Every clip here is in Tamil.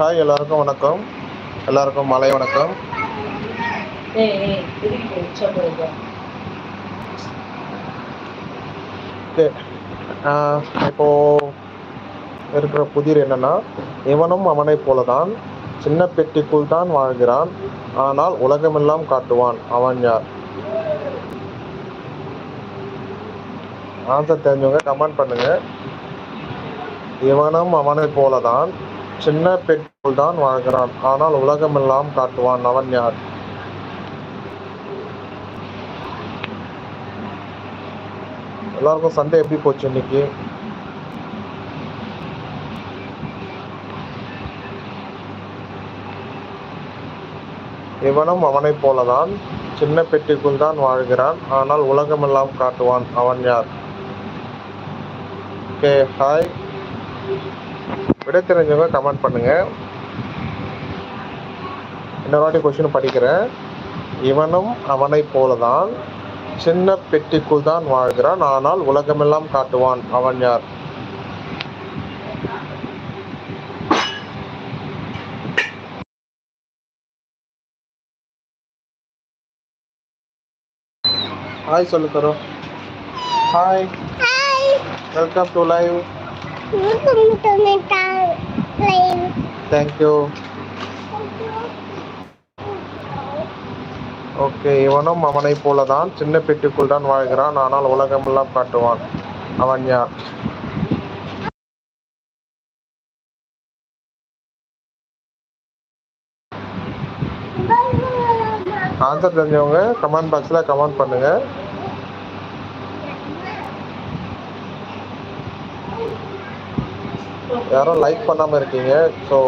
ஹாய் எல்லாருக்கும் வணக்கம். எல்லாருக்கும் மாலை வணக்கம். இப்போ இருக்கிற புதிர் என்னன்னா இவனும் அவனைப் போலதான் சின்ன பெட்டிக்குள் தான் வாழ்கிறான் ஆனால் உலகமெல்லாம் காட்டுவான். அவன் யார்? ஆன்சர் தெரிஞ்சவங்க கமெண்ட் பண்ணுங்க. இவனும் அவனைப் போலதான் சின்ன பெட்டிக்குள் தான் வாழ்கிறான். ஆனால் உலகமெல்லாம் காட்டுவான். அவன் யார்? எல்லாருக்கும் சண்டே எப்படி போச்சு இன்னைக்கு? இவனும் அவனைப் போலதான் சின்ன பெட்டிக்குள் தான் வாழ்கிறான். ஆனால் உலகமெல்லாம் காட்டுவான். அவன் யார்? ஓகே ஹாய் விடை தெரிஞ்சவங்க கமெண்ட் பண்ணுங்க. இன்னொரு வாட்டி கொஸ்டின் படிக்கிறேன். இவனும் அவனைப் போலதான். சின்ன பெட்டிக்குள் தான் வாழ்கிறான். ஆனால் உலகமெல்லாம் காட்டுவான். அவன் யார்? ஹாய் சொல்லு தரோ hi welcome to live town live. Thank you okay இவனும் அவனைப் போலதான் சின்ன பெட்டிக்குள் தான் வாழ்கிறான். ஆனால் உலகமெல்லாம் காட்டுவான். அவன் யார்? ஆன்சர் தெரிஞ்சவங்க கமெண்ட் பாக்ஸில் கமெண்ட் பண்ணுங்க. யாரும் லைக் பண்ணாமல் இருக்கீங்க. ஸோ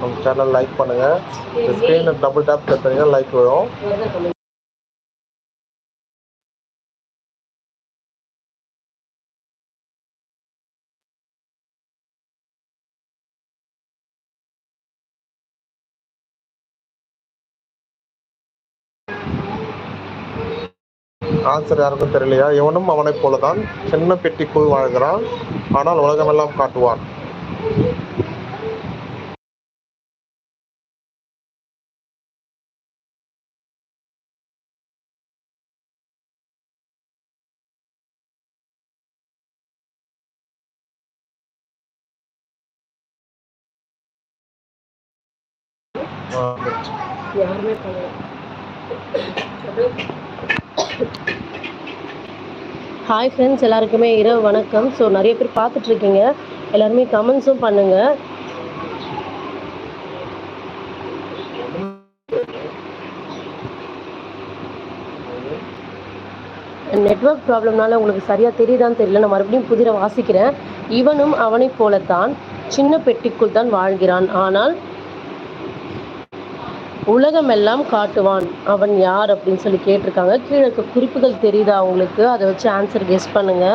நம்ம சேனல் லைக் பண்ணுங்க. ஸ்க்ரீனை டபுள் டேப் பண்ணுங்க லைக் வரும். ஆன்சர் யாருக்கும் தெரியலையா? இவனும் அவனைப் போலதான். சின்ன பெட்டிக்குள் வாழ்கிறான். ஆனால் உலகமெல்லாம் காட்டுவான். யாருமே பண்ணல ஹாய் ஃப்ரெண்ட்ஸ் எல்லாருக்குமே இரவு வணக்கம். ஸோ நிறைய பேர் பார்த்துட்ருக்கீங்க எல்லாருமே கமெண்ட்ஸும் பண்ணுங்க. நெட்வொர்க் ப்ராப்ளம்னால உங்களுக்கு சரியாக தெரியுதான்னு தெரியல. நான் மறுபடியும் புதிர வாசிக்கிறேன். இவனும் அவனைப் போலத்தான் சின்ன பெட்டிக்குள் தான் வாழ்கிறான். ஆனால் உலகமெல்லாம் காட்டுவான். அவன் யார் அப்படின்னு சொல்லி கேட்டிருக்காங்க. கீழே இருக்க குறிப்புகள் தெரியுதா உங்களுக்கு? அதை வச்சு ஆன்சர் கெஸ் பண்ணுங்க.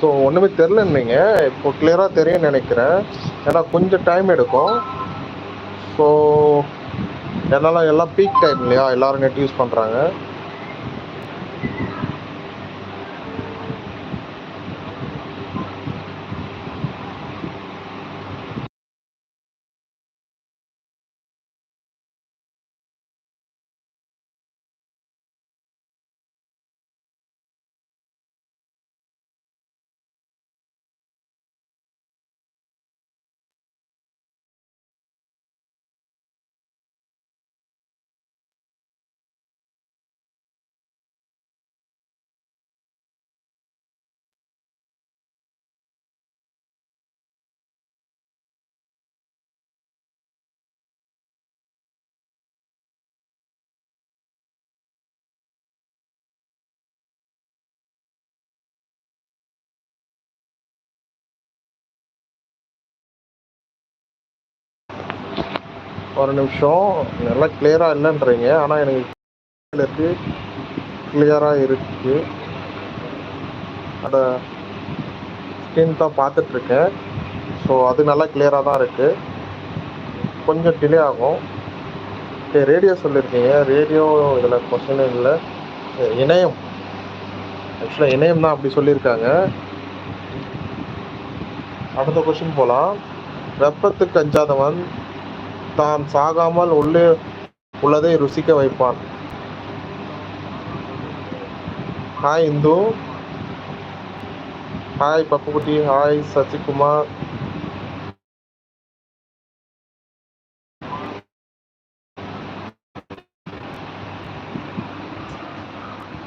ஸோ ஒன்றுமே தெரிலன்னீங்க இப்போ கிளியராக தெரியும்னு நினைக்கிறேன். ஏன்னா கொஞ்சம் டைம் எடுக்கும். ஸோ என்னால் எல்லாம் பீக் டைம் இல்லையா? எல்லோரும் நெட் யூஸ் பண்ணுறாங்க ஒரு நிமிஷம். நல்லா கிளியராக இல்லைன்றீங்க ஆனால் எனக்கு இருக்கு. கிளியராக இருக்கு. அந்த ஸ்கிரீன் தான் பார்த்துட்ருக்கேன் ஸோ அது நல்லா கிளியராக தான் இருக்குது கொஞ்சம் டிலே ஆகும். ஓகே ரேடியோ சொல்லியிருக்கீங்க ரேடியோ இதில் கொஸ்டின் இல்லை. இணையம். ஆக்சுவலாக இணையம் தான் அப்படி சொல்லியிருக்காங்க. அடுத்த கொஸ்டின் போகலாம் வெப்பத்துக்கு அஞ்சாதவன் தான் சாகாமல் உள்ளே உள்ளதை ருசிக்க வைப்பான். Hi Indu. Hi Pappukutty hi Sasikumar.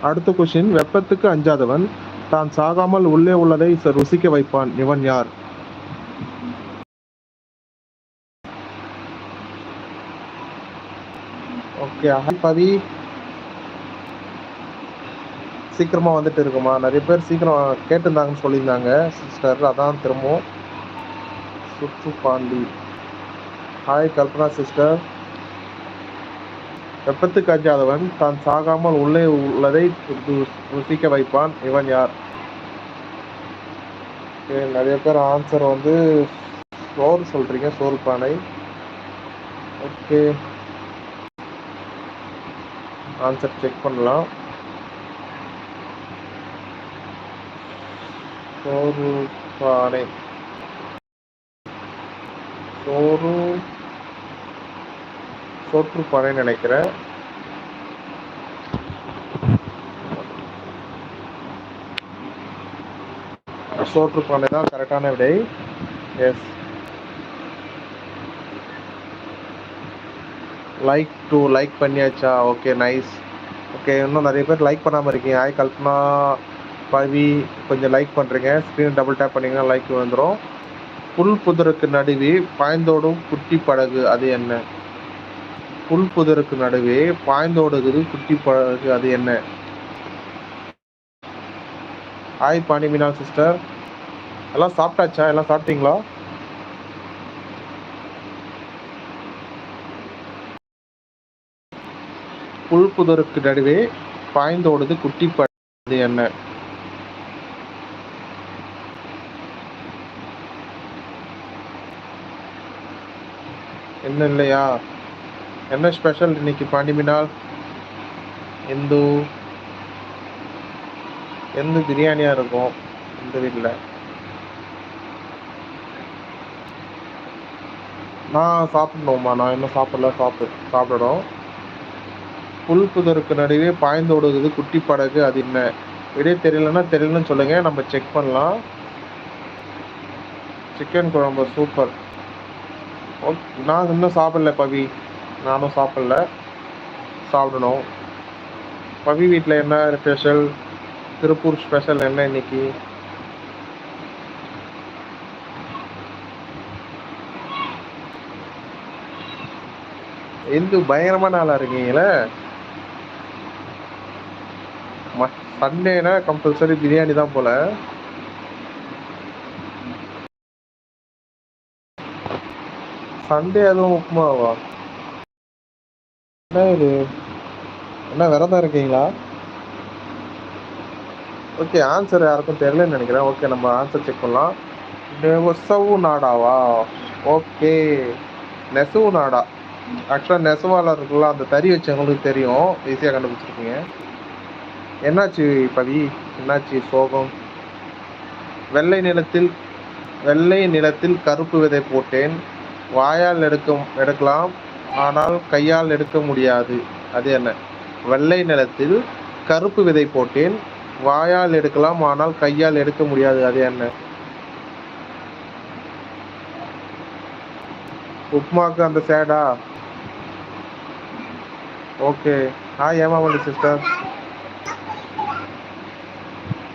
அடுத்த கொஷின் வெப்பத்துக்கு அஞ்சாதவன் தான் சாகாமல் உள்ளே உள்ளதை ச- ருசிக்க வைப்பான். இவன் யார்? ஓகே ஹாய் பவி சீக்கிரமா வந்துட்டு இருக்குமா? நிறைய பேர் சீக்கிரம் கேட்டிருந்தாங்கன்னு சொல்லியிருந்தாங்க சிஸ்டர் அதான் திரும்பவும். சுற்று பாண்டி. ஹாய் கல்பனா சிஸ்டர் வெப்பத்துக்கு அஞ்சாதவன் தான் சாகாமல் உள்ளே உள்ளதை ருசிக்க வைப்பான். இவன் யார்? நிறைய பேர் ஆன்சர் வந்து சோறு சொல்றீங்க சோறு பானை. ஓகே. ஆன்சர் செக் பண்ணலாம். சோறு பானை. சோறு சோற்று நினைக்கிறேன். சோற்று பானை தான் கரெக்டான விடை. எஸ் லைக் டூ லைக் பண்ணியாச்சா? ஓகே நைஸ் ஓகே இன்னும் நிறைய பேர் லைக் பண்ணாமல் இருக்கீங்க. ஆய் கல்பனா. பவி கொஞ்சம் லைக் பண்ணுறீங்க ஸ்க்ரீன் டபுள் டேப் பண்ணிங்கன்னா லைக் வந்துடும் புல் புதருக்கு நடுவே பாய்ந்தோடும் குட்டி படகு அது என்ன? புல் புதருக்கு நடுவே பாய்ந்தோடுகிறது குட்டி படகு அது என்ன? ஹாய் பாண்டி மீனா சிஸ்டர் எல்லாம் சாப்பிட்டாச்சா? எல்லாம் சாப்பிட்டீங்களா? புல் புதருக்கு நடுவே பாய்ந்தோடுது குட்டி படகு என்ன? என்ன இல்லையா? என்ன ஸ்பெஷல் இன்னைக்கு பாண்டிமினால் இந்து எந்த பிரியாணியா இருக்கும் இந்த வீட்டில் நான் சாப்பிடணுமா நான் இன்னும் சாப்பிடல சாப்பிடு சாப்பிடணும். புல் புதருக்கு நடுவே பாய்ந்தோடுகிறது குட்டி படகு அது என்ன? விடை தெரியலன்னா தெரியலன்னு சொல்லுங்கள் நம்ம செக் பண்ணலாம். சிக்கன் குழம்பு சூப்பர் ஓகே நான் இன்னும் சாப்பிடல பவி. நானும் சாப்பிடல. சாப்பிடணும். பவி வீட்டில் என்ன ஸ்பெஷல் திருப்பூர் ஸ்பெஷல் என்ன இன்னைக்கு? இந்து பயங்கரமான ஆளாக இருக்கீங்களே? சண்டேனா கம்பல்சரி பிரியாணி தான் போல. சண்டே அதுவும் உப்புமாவா? என்ன இது? என்ன விரதம் இருக்கீங்களா? ஓகே ஆன்சர் யாருக்கும் தெரியலன்னு நினைக்கிறேன். ஓகே நம்ம ஆன்சர் செக் பண்ணலாம். நெசவு நாடாவா ஓகே நெசவு நாடா ஆக்சுவலாக நெசவாளர் இருக்குல்ல அந்த தறி வச்சவங்களுக்கு தெரியும். ஈஸியாக கண்டுபிடிச்சிருக்கீங்க என்னாச்சு பவி? என்னாச்சு சோகம்? வெள்ளை நிலத்தில் வெள்ளை நிலத்தில் கருப்பு விதை போட்டேன். வாயால் எடுக்க எடுக்கலாம். ஆனால் கையால் எடுக்க முடியாது. அது என்ன? வெள்ளை நிலத்தில் கருப்பு விதை போட்டேன். வாயால் எடுக்கலாம் ஆனால் கையால் எடுக்க முடியாது. அது என்ன? உப்மாக்கு அந்த சேடா? ஓகே. ஹாய் ஏமா சிஸ்டர்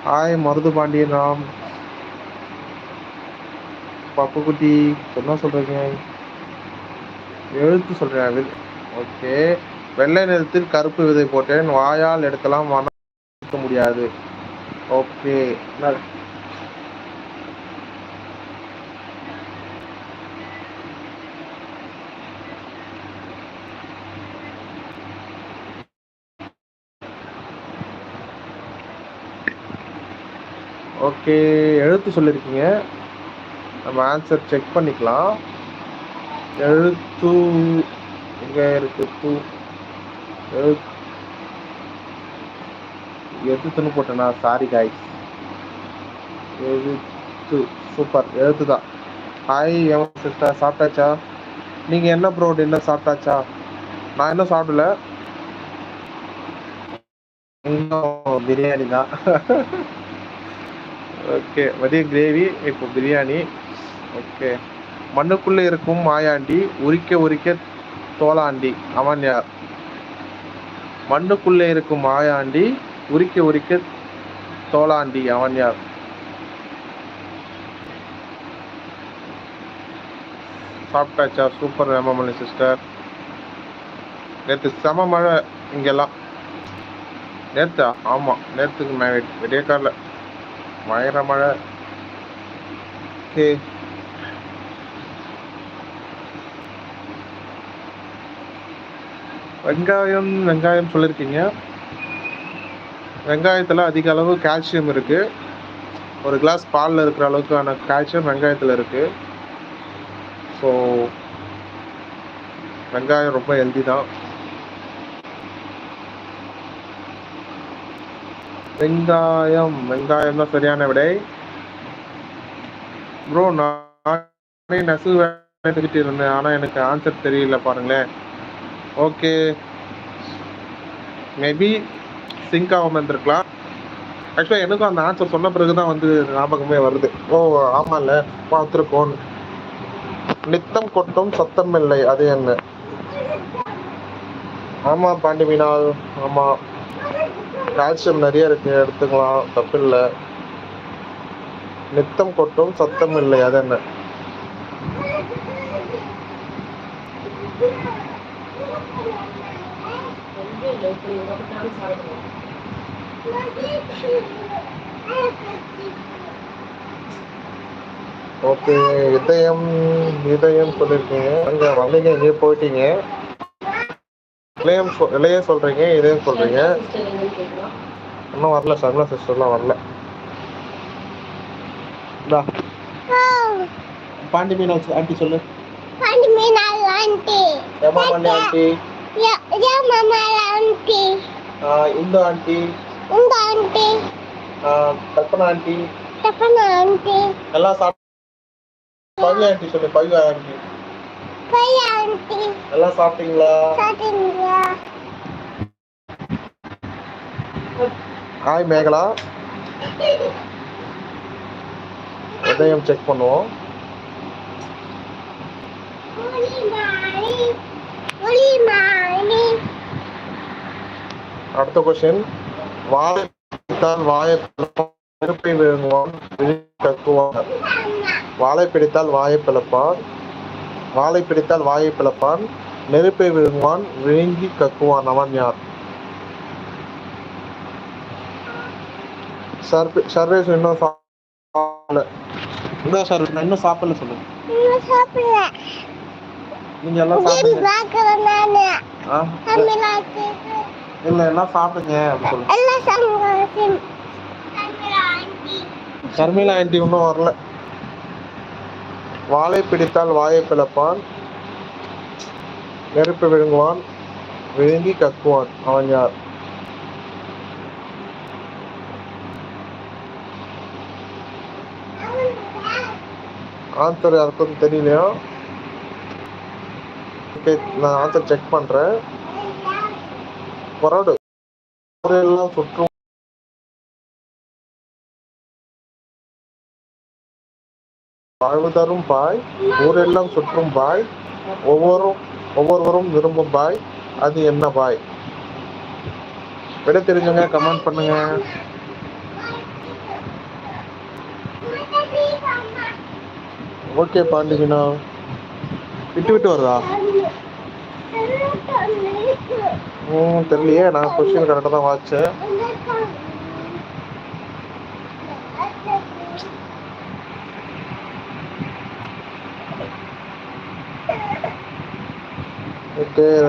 ஹாய் மருது பாண்டியன் ராம் பப்பு குட்டி என்ன சொல்றீங்க. எழுத்து சொல்றேன் ஓகே. வெள்ளை நிறத்தில் கருப்பு விதை போட்டேன். வாயால் எடுக்கலாம் மனம் எடுக்க முடியாது. ஓகே. ஓகே எழுத்து சொல்லியிருக்கீங்க நம்ம ஆன்சர் செக் பண்ணிக்கலாம். எழுத்து எங்கே இருக்கு? தூ எழுத்துன்னு போட்டேனா? சாரி காய்ஸ் எழுத்து சூப்பர் எழுத்து தான். ஹாய் எவன் சிஸ்டர். சாப்பிட்டாச்சா? நீங்கள் என்ன ப்ரோ டின்னர் சாப்பிட்டாச்சா? நான் இன்னும் சாப்பிடல. இன்னும் பிரியாணி தான். ஓகே மதிய கிரேவி இப்போ பிரியாணி ஓகே மண்ணுக்குள்ளே இருக்கும் மாயாண்டி உரிக்க உரிக்க தோலாண்டி. அவன் யார்? மண்ணுக்குள்ளே இருக்கும் மாயாண்டி உரிக்க உரிக்க தோலாண்டி. அவன் யார்? சாப்பிட்டாச்சா? சூப்பர் ரேமமணி சிஸ்டர் நேற்று செம மழை இங்கெல்லாம். நேற்றா ஆமாம் நேற்றுக்கு மே விடிய காலில் மழை. மழை வெங்காயம் வெங்காயம் சொல்லியிருக்கீங்க வெங்காயத்தில் அதிக அளவு கால்சியம் இருக்குது ஒரு கிளாஸ் பாலில் இருக்கிற அளவுக்கான கால்சியம் வெங்காயத்தில் இருக்குது ஸோ வெங்காயம் ரொம்ப ஹெல்தி தான். வெங்காயம். வெங்காயம் தான் சரியான விடை. ப்ரோ நானே நெசவு வேலைக்கிட்டு இருந்தேன். ஆனால் எனக்கு ஆன்சர் தெரியல பாருங்களேன். ஓகே மேபி சிங்க் ஆகாமல் இருந்திருக்கலாம். ஆக்சுவலாக எனக்கும் அந்த ஆன்சர் சொன்ன பிறகு தான் வந்து ஞாபகமே வருது. ஓ ஆமாம்ல பார்த்துருக்கோம் நித்தம் கொட்டும் சத்தம் இல்லை. அது என்ன? ஆமாம் பாண்டிவினால் ஆமாம் கால்சியம் நிறைய இருக்கு எடுத்துக்கலாம் தப்பில்லை. நித்தம் கொட்டும் சத்தம் இல்லை அது என்ன? ஓகே இதயம் இதயம் சொல்லியிருக்கீங்க அங்க வந்தீங்க இங்கே போயிட்டீங்க. இளையம் இளைய சொல்றீங்க இதயம் சொல்றீங்க. இன்னும் வரல சகல சிஸ்டர்லாம் வரல இந்தா பாண்டி மீனாட்சி ஆண்டி சொல்லு Pani minal auntie. ஏமா Pandi auntie Ya, ya mama auntie. ஆஹ் இந்து ஆண்டி இந்த auntie. ஆஹ் கல்பனா ஆண்டி Tepan auntie. எல்லாம் சாப்பிட்டு பவி ஆண்டி சொல்லு பவி ஆண்டி Kaya auntie. எல்லாம் சாப்பிட்டீங்களா Satinga. ஹாய் மேகலா உதயம் செக் பண்ணுவோம் அடுத்த கொஸ்டின் வாழை பிடித்தால் வாயை நெருப்பை விழுங்குவான் விழுங்கி கக்குவான். வாழை பிடித்தால் வாயை பிளப்பான் வாழை பிடித்தால் வாயை பிளப்பான் நெருப்பை விழுங்குவான் விழுங்கி கக்குவான். அவன் யார்? சர்வே சர்வேஸ் இன்னும் சாப்பிடல இன்னும் சார் இன்னும் சாப்பிடல சொல்லு Ini siapa? நீங்க எல்லாம் சாப்பிடுங்க. ஆ, lagi. இல்ல எல்லாம் சாப்பிடுங்க அப்படி சொல்லு Allah sanggup. Kami lagi. Sharmila auntie இன்னும் வரல வாழை பிடித்தால் வாயை பிளப்பான் நெருப்பு விழுங்குவான் விழுங்கி கக்குவான் அவன் யார் ஆன்சர் யாருக்கும் தெரியலையா? ஓகே நான் ஆன்சர் செக் பண்றேன். கொரடு எல்லாம் சுற்றும் வாழ்வு தரும் பாய். ஊரெல்லாம் சுற்றும் பாய். ஒவ்வொரு ஒவ்வொருவரும் விரும்பும் பாய். அது என்ன பாய்? விட தெரிஞ்சவங்க கமெண்ட் பண்ணுங்க. ஓகே பாண்டிகினா விட்டு விட்டு வருதா? ம் தெரியலையே. நான் கொஸ்டின் கரெக்டாக தான் வாச்சேன்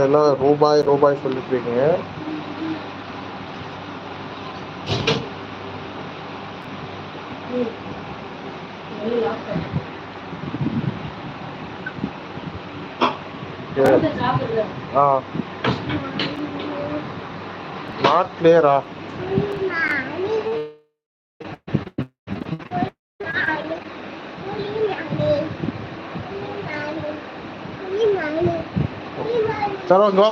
எல்லாம் ரூபாய் ரூபாய் சொல்லிட்டு இருக்கீங்க ஆ. நாட் கிளியரா சரோ இங்க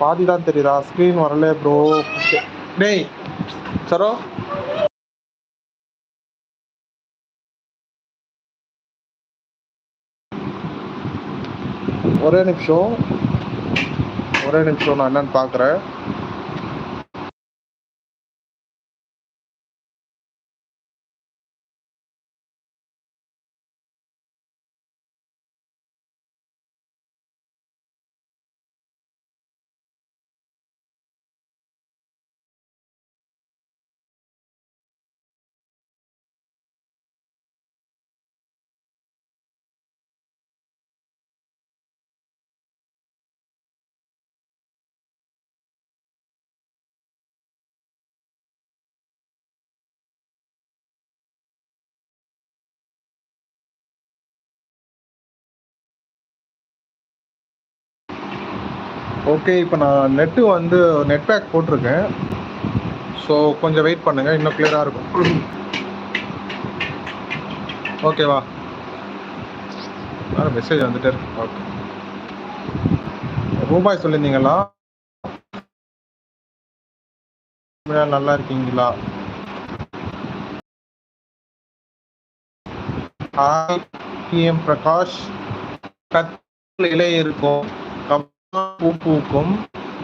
பாதி தான் தெரியுதா? ஸ்க்ரீன் வரல ப்ரோ டேய் சரோ. ஒரே நிமிஷம் ஒரே நிமிஷம் நான் என்னன்னு பார்க்குறேன் ஓகே இப்போ நான் நெட்டு வந்து நெட் பேக் போட்டிருக்கேன். ஸோ கொஞ்சம் வெயிட் பண்ணுங்க இன்னும் கிளியராக இருக்கும். ஓகேவா வேறு மெசேஜ் வந்துட்டே இருக்கு. ஓகே ரூபாய் சொல்லியிருந்தீங்களா? நல்லா இருக்கீங்களா? ஹாய் பிரகாஷ் கத்தில் இலை இருக்கும். பூ பூக்கும்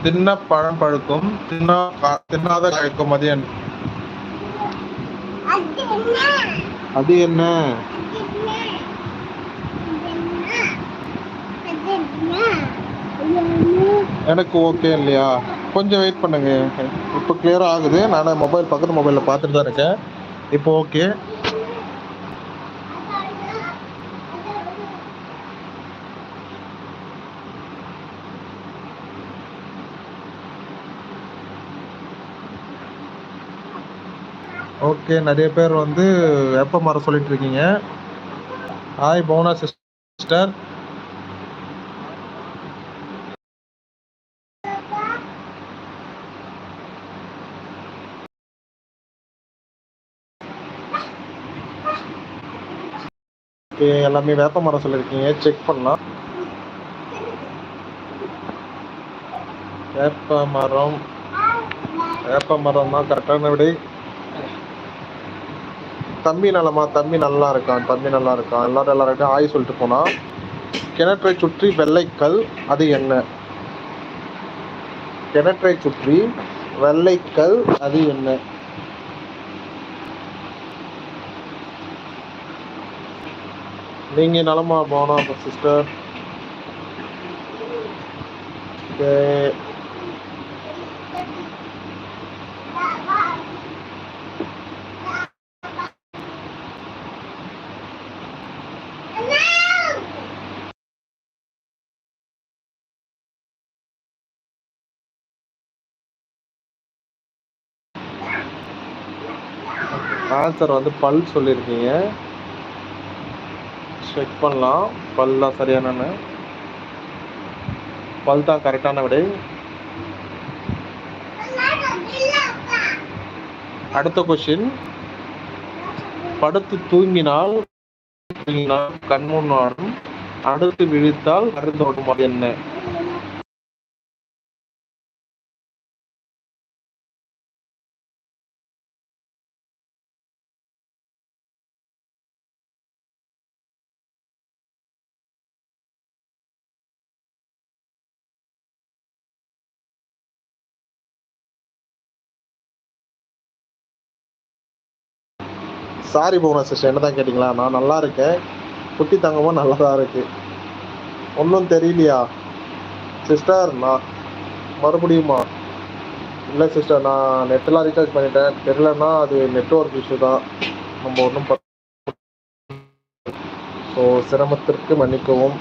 தின்ன பழம் பழுக்கும் தின்னா தின்னாத காய்க்கும். அது என்ன? அது என்ன? எனக்கு ஓகே இல்லையா? கொஞ்சம் வெயிட் பண்ணுங்க. இப்போ கிளியரா ஆகுது. நான் மொபைல் பக்கத்து மொபைலில் பார்த்துட்டு தான் இருக்கேன். இப்போ ஓகே ஓகே நிறைய பேர் வந்து வேப்ப மரம் சொல்லிட்டு இருக்கீங்க. ஹாய் பவுனா சிஸ்டர் ஓகே எல்லாமே வேப்ப மரம் சொல்லியிருக்கீங்க செக் பண்ணலாம். வேப்ப மரம். வேப்ப மரம் தான் கரெக்டான விடை. தம்பி நலமா தம்பி நல்லா இருக்கான் தம்பி நல்லா இருக்கான். எல்லாரும் எல்லாரும் ஆய் சொல்லிட்டு போனா கிணற்றை சுற்றி வெள்ளைக்கல் அது என்ன? கிணற்றை சுற்றி வெள்ளைக்கல் அது என்ன? நீங்க நலமா போனா சிஸ்டர் ஆன்சர் வந்து பல் சொல்லியிருக்கீங்க. செக் பண்ணலாம். பல் தான் சரியானன்னு பல் தான் கரெக்டான விடை. அடுத்த கொஸ்டின் படுத்து தூங்கினால் தூங்கினால் கண்முன்னாடும் அடுத்து விழித்தால் மருந்தோடும் அது என்ன? சாரி போன சிஸ்டர் என்னதான் கேட்டிங்களா? நான் நல்லா இருக்கேன். குட்டி தங்கமும் நல்லா தான் இருக்குது ஒன்றும் தெரியலையா? சிஸ்டர் நான் மறுபடியுமா? இல்லை சிஸ்டர் நான் நெட்டெலாம் ரீசார்ஜ் பண்ணிட்டேன். தெரிலன்னா அது நெட்ஒர்க் இஷ்யூ தான். நம்ம ஒன்றும் ஸோ சிரமத்திற்கு மன்னிக்கவும்.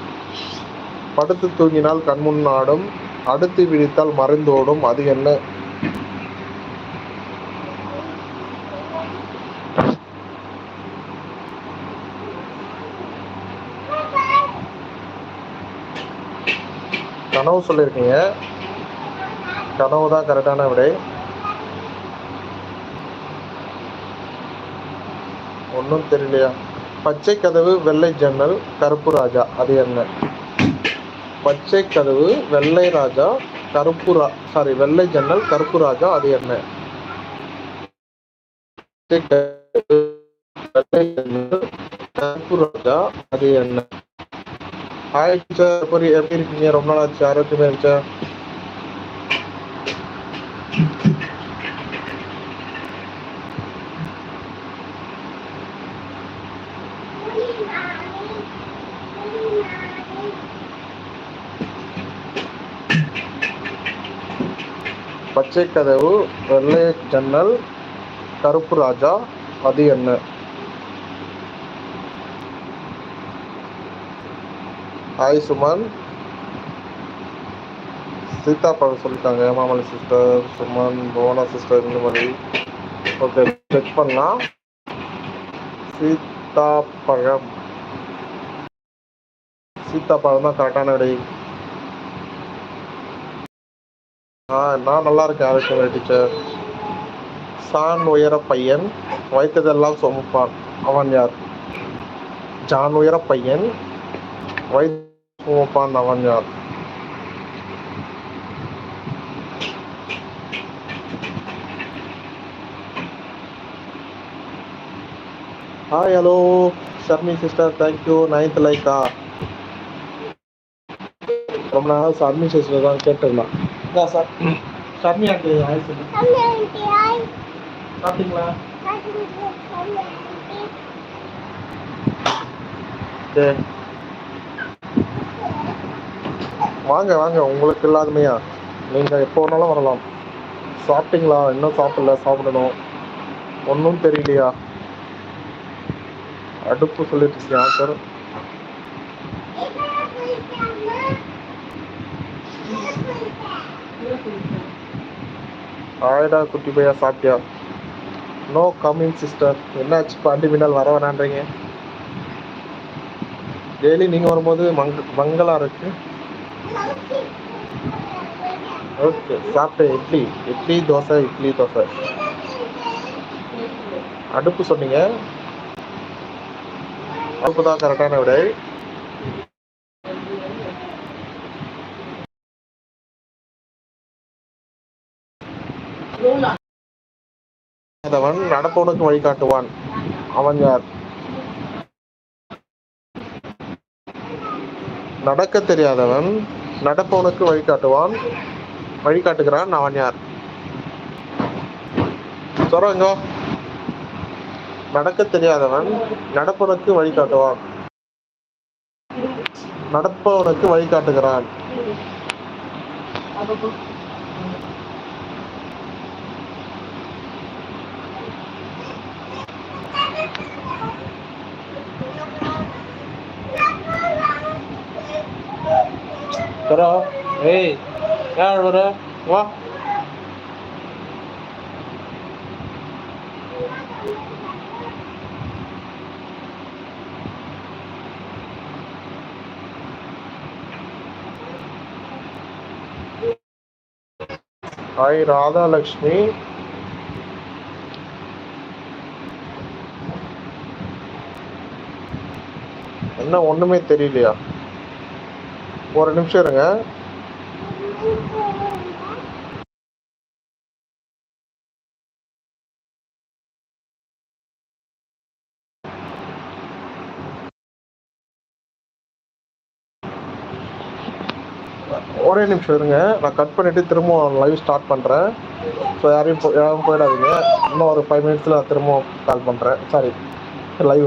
படுத்து தூங்கினால் கண்முன் ஆடும் அடுத்து விழித்தால் மறைந்தோடும். அது என்ன? கனவு சொல்லியிருக்கீங்க. கனவு தான் கரெக்டான விடை. ஒன்றும் தெரியலையா? பச்சை கதவு வெள்ளை ஜன்னல் கருப்பு ராஜா. அது என்ன? பச்சை கதவு வெள்ளை ராஜா கருப்பு ரா சாரி வெள்ளை ஜன்னல் கருப்பு ராஜா. அது என்ன? வெள்ளை ஜன்னல், கருப்பு ராஜா. அது என்ன? ஹாய் சார் எப்படி எப்படி இருக்கீங்க ரொம்ப நாள் ஆச்சு ஆரோக்கியமா இருந்துச்சா பச்சை கதவு வெள்ளை ஜன்னல் கருப்பு ராஜா அது என்ன? ஹாய் சுமன் சீதா பழம் சொல்லிட்டாங்க ஏமாமலை சிஸ்டர் சுமன் புவனா சிஸ்டர் இந்த மாதிரி. ஓகே செக் பண்ணலாம். சீதா பழம் சீதா பழம் தான் கரெக்டான விடை ஆ நான் நல்லா இருக்கேன் ஆரோக்கியமே டீச்சர் சான் உயர பையன் வைத்ததெல்லாம் சுமப்பான் அவன் யார்? ஜான் உயர பையன் வை சுமப்பான் அவன் யார் hi hello Sharmi sister thank you ninth Lyca ரொம்ப நாள் ஷர்மி சிஸ்டர் தான் கேட்டுருந்தான் இந்தா சார் ஷர்மி ஆண்டி ஹாய் சொல்லு Kami auntie ay. சாப்பிட்டீங்களா? Kami kami auntie. சரி. வாங்க வாங்க உங்களுக்கு இல்லாதமையா? நீங்கள் எப்போ வேணாலும் வரலாம். சாப்பிட்டீங்களா? இன்னும் சாப்பிடல சாப்பிடணும். ஒன்றும் தெரியலையா? அடுப்பு சொல்லிட்டு இருக்கீங்க ஆன்சர் ஆயிடா குட்டி பையா சாப்பிட்டியா? நோ கம்மிங் சிஸ்டர் என்னாச்சு? பாண்டி மின்னல் வர வேணான்றீங்க. டெய்லி நீங்கள் வரும்போது மங்க மங்களா இருக்குது ஓகே சாப்பிட்டு இட்லி. இட்லி தோசை இட்லி தோசை. அடுப்பு சொன்னீங்க. அடுப்பு தான் கரெக்டான விடை. அவன் நடப்பவனுக்கு வழிகாட்டுவான் அவன் யார்? நடக்க தெரியாதவன். நடப்பவனுக்கு வழிகாட்டுவான் வழிகாட்டுகிறான் அவன் யார் சொல்றங்க நடக்க தெரியாதவன் நடப்பவனுக்கு வழிகாட்டுவான் நடப்பவனுக்கு வழிகாட்டுகிறான் சரா ஏய் யார் வர வா ஹாய் ராதாலக்ஷ்மி என்ன ஒண்ணுமே தெரியலையா? ஒரு நிமிஷம் இருங்க. ஒரே நிமிஷம் இருங்க. நான் கட் பண்ணிட்டு திரும்ப லைவ் ஸ்டார்ட் பண்றேன். ஸோ யாரையும் யாரும் போயிடாதீங்க. இன்னும் ஒரு ஃபைவ் மினிட்ஸில் நான் திரும்ப கால் பண்றேன். Sorry live